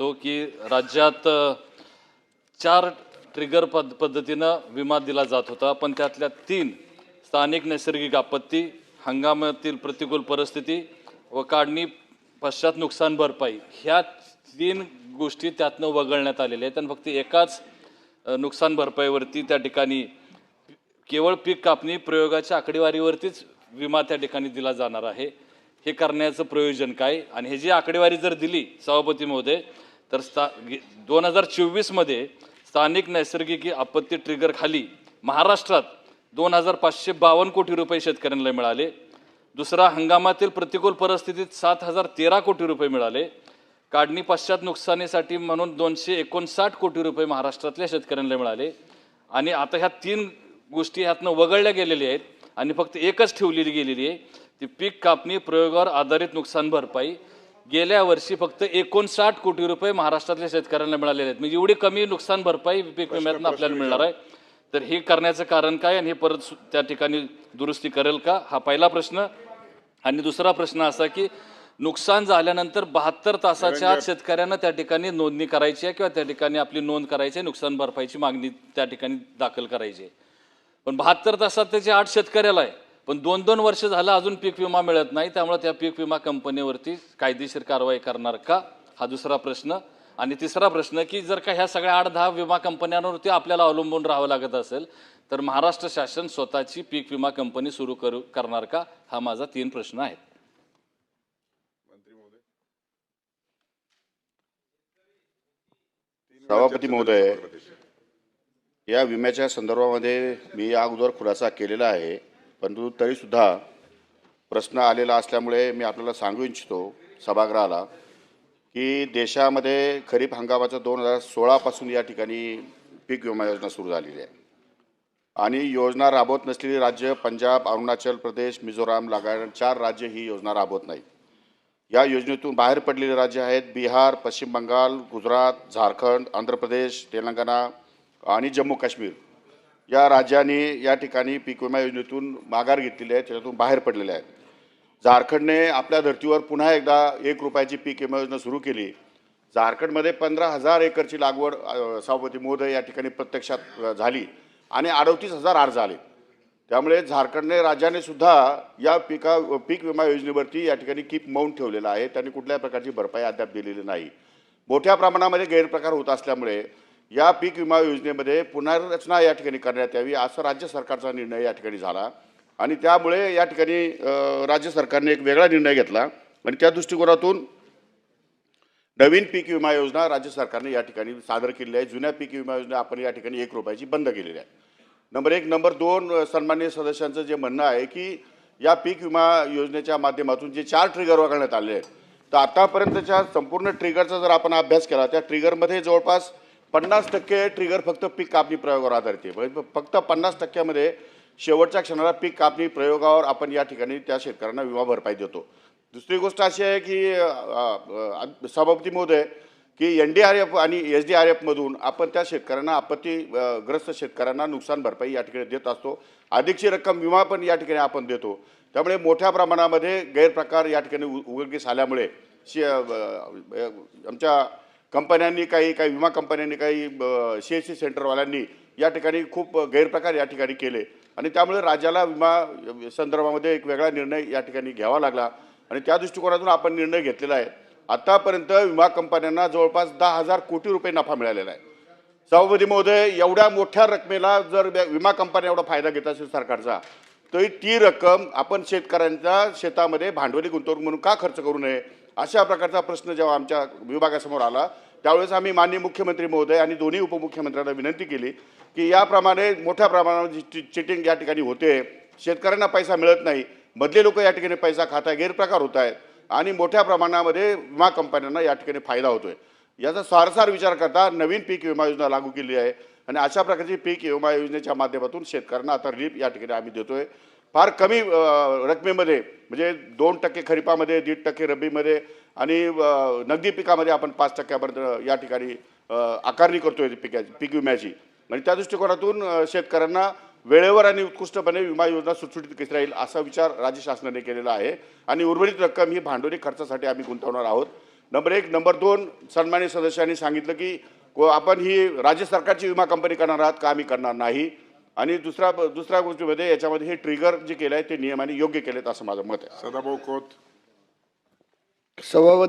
येतो की राज्यात चार ट्रिगर पद पद्धतीनं विमा दिला जात होता. पण त्यातल्या तीन स्थानिक नैसर्गिक आपत्ती हंगामातील प्रतिकूल परिस्थिती व काढणी पश्चात नुकसान भरपाई ह्या तीन गोष्टी त्यातनं वगळण्यात आलेल्या आहेत. आणि फक्त एकाच नुकसान भरपाईवरती त्या ठिकाणी केवळ पीक कापणी प्रयोगाच्या आकडेवारीवरतीच विमा त्या ठिकाणी दिला जाणार आहे. हे करण्याचं प्रयोजन काय? आणि हे जी आकडेवारी जर दिली सभापती महोदय तर स्था दोन हजार चोवीसमध्ये स्थानिक नैसर्गिक आपत्ती ट्रिगरखाली महाराष्ट्रात दोन हजार पाचशे बावन्न कोटी रुपये शेतकऱ्यांना मिळाले. दुसरा हंगामातील प्रतिकूल परिस्थितीत सात हजार तेरा कोटी रुपये मिळाले. काढणी पश्चात नुकसानीसाठी म्हणून दोनशे एकोणसाठ कोटी रुपये महाराष्ट्रातल्या शेतकऱ्यांना मिळाले. आणि आता ह्या तीन गोष्टी ह्यातनं वगळल्या गेलेल्या आहेत आणि फक्त एकच ठेवलेली गेलेली आहे. ती पीक कापणी प्रयोगावर आधारित नुकसान भरपाई गेल्या वर्षी फक्त एकोणसाठ कोटी रुपये महाराष्ट्रातल्या शेतकऱ्यांना मिळालेले आहेत. म्हणजे एवढी कमी नुकसान भरपाई पीक विम्यातनं आपल्याला मिळणार आहे. तर हे करण्याचं कारण काय आणि हे परत त्या ठिकाणी दुरुस्ती करेल का? हा पहिला प्रश्न. आणि दुसरा प्रश्न असा की नुकसान झाल्यानंतर बहात्तर तासाच्या आत शेतकऱ्यांना त्या ठिकाणी नोंदणी करायची आहे किंवा त्या ठिकाणी आपली नोंद करायची आहे नुकसान भरपाईची मागणी त्या ठिकाणी दाखल करायची आहे. पण बहात्तर तासात त्याचे आठ शेतकऱ्याला आहे. पण दोन दोन वर्ष झालं अजून पीक विमा मिळत नाही त्यामुळे त्या पीक विमा कंपनीवरती कायदेशीर कारवाई करणार का? हा दुसरा प्रश्न. आणि तिसरा प्रश्न की जर का ह्या सगळ्या आठ दहा विमा कंपन्यांवरती आपल्याला अवलंबून राहावं लागत असेल तर महाराष्ट्र शासन स्वतःची पीक विमा कंपनी सुरू करू करणार का? हा माझा तीन प्रश्न आहे सभापती महोदय या विम्याच्या संदर्भामध्ये मी या अगोदर खुलासा केलेला आहे. परंतु तरीसुद्धा प्रश्न आलेला असल्यामुळे मी आपल्याला सांगू इच्छितो सभागृहाला की देशामध्ये खरीप हंगामाचं दोन हजार सोळापासून या ठिकाणी पीक विमा योजना सुरू झालेली आहे. आणि योजना राबवत नसलेली राज्य पंजाब अरुणाचल प्रदेश मिझोराम लागायण चार राज्य ही योजना राबवत नाही या योजनेतून बाहेर पडलेली राज्य आहेत बिहार पश्चिम बंगाल गुजरात झारखंड आंध्र प्रदेश तेलंगणा आणि जम्मू काश्मीर. या राज्याने या ठिकाणी पीक विमा योजनेतून माघार घेतलेली आहे त्याच्यातून बाहेर पडलेले आहेत झारखंडने आपल्या धर्तीवर पुन्हा एकदा एक रुपयाची पीक विमा योजना सुरू केली. झारखंडमध्ये पंधरा हजार एकरची लागवड अ, सभापती या ठिकाणी प्रत्यक्षात झाली आणि अडतीस हजार अर्ज आले त्यामुळे झारखंडने राज्याने सुद्धा या पिका पीक विमा योजनेवरती या ठिकाणी कीप मौन ठेवलेला आहे. त्यांनी कुठल्याही प्रकारची भरपाई अद्याप दिलेली नाही. मोठ्या प्रमाणामध्ये गैरप्रकार होत असल्यामुळे या पीक विमा योजनेमध्ये पुनर्रचना या ठिकाणी करण्यात यावी असा राज्य सरकारचा निर्णय या ठिकाणी झाला. आणि त्यामुळे या ठिकाणी राज्य सरकारने एक वेगळा निर्णय घेतला. आणि त्या दृष्टिकोनातून नवीन पीक विमा योजना राज्य सरकारने या ठिकाणी सादर केलेली आहे. जुन्या पीक विमा योजना आपण या ठिकाणी एक रुपयाची बंद केलेली आहे. नंबर एक. नंबर दोन सन्मान्य सदस्यांचं जे म्हणणं आहे की या पीक विमा योजनेच्या माध्यमातून जे चार ट्रिगर वगळण्यात आले आहेत. तर आतापर्यंतच्या संपूर्ण ट्रिगरचा जर आपण अभ्यास केला त्या ट्रिगरमध्ये जवळपास पन्नास टक्के ट्रिगर फक्त पीक कापणी प्रयोगावर आधारित आहे. म्हणजे फक्त पन्नास टक्क्यामध्ये शेवटच्या क्षणाला पीक कापणी प्रयोगावर आपण या ठिकाणी त्या शेतकऱ्यांना विमा भरपाई देतो. दुसरी गोष्ट अशी आहे की सभापती महोदय की एन डी आर एफ आणि एस डी आर एफमधून आपण त्या शेतकऱ्यांना आपत्तीग्रस्त शेतकऱ्यांना नुकसान भरपाई या ठिकाणी देत असतो. अधिकची रक्कम विमा पण या ठिकाणी आपण देतो. त्यामुळे मोठ्या प्रमाणामध्ये गैरप्रकार या ठिकाणी उ- उघडकीस आल्यामुळे शे आमच्या कंपन्यांनी काही काही विमा कंपन्यांनी काही सी एस सी सेंटरवाल्यांनी या ठिकाणी खूप गैरप्रकार या ठिकाणी केले. आणि त्यामुळे राज्याला विमा संदर्भामध्ये एक वेगळा निर्णय या ठिकाणी घ्यावा लागला. आणि त्या दृष्टिकोनातून आपण निर्णय घेतलेला आहे. आत्तापर्यंत विमा कंपन्यांना जवळपास दहा हजार कोटी रुपये नफा मिळालेला आहे. सभापती महोदय एवढ्या मोठ्या रकमेला जर विमा कंपन्या एवढा फायदा घेत असेल सरकारचा तर ती रक्कम आपण शेतकऱ्यांच्या शेतामध्ये भांडवली गुंतवणूक म्हणून का खर्च करू नये? अशा प्रकारचा प्रश्न जेव्हा आमच्या विभागासमोर आला त्यावेळेस आम्ही माननीय मुख्यमंत्री महोदय आणि दोन्ही उपमुख्यमंत्र्यांना विनंती केली की याप्रमाणे मोठ्या प्रमाणावर चि- चिटिंग या ठिकाणी होते शेतकऱ्यांना पैसा मिळत नाही मधले लोक या ठिकाणी पैसा खात आहे गैरप्रकार होत आहेत आणि मोठ्या प्रमाणामध्ये विमा कंपन्यांना या ठिकाणी फायदा होतोय. याचा सारसार विचार करता नवीन पीक विमा योजना लागू केली आहे आणि अशा प्रकारची पीक विमा योजनेच्या माध्यमातून शेतकऱ्यांना आता रिलीफ या ठिकाणी आम्ही देतोय. फार कमी रकमेमध्ये म्हणजे दोन टक्के खरीपामध्ये दीड टक्के रब्बीमध्ये आणि नगदी पिकामध्ये आपण पाच टक्क्यापर्यंत या ठिकाणी आकारणी आकारणी करतोय पिकाची पीक विम्याची. आणि त्या दृष्टिकोनातून शेतकऱ्यांना वेळेवर आणि उत्कृष्टपणे विमा योजना सुटसुटीत कशी राहील असा विचार राज्य शासनाने केलेला आहे. आणि उर्वरित रक्कम ही भांडवली खर्चासाठी आम्ही गुंतवणार आहोत. नंबर एक. नंबर दोन. सन्मान्य सदस्यांनी सांगितलं की को आपण ही राज्य सरकारची विमा कंपनी करणार आहात का आम्ही करणार नाही? आणि दुसरा दुसऱ्या गोष्टीमध्ये याच्यामध्ये हे ट्रिगर जे केलं आहे ते नियमाने योग्य केलेत असं माझं मत आहे. सदाभाऊ खोत. सभापती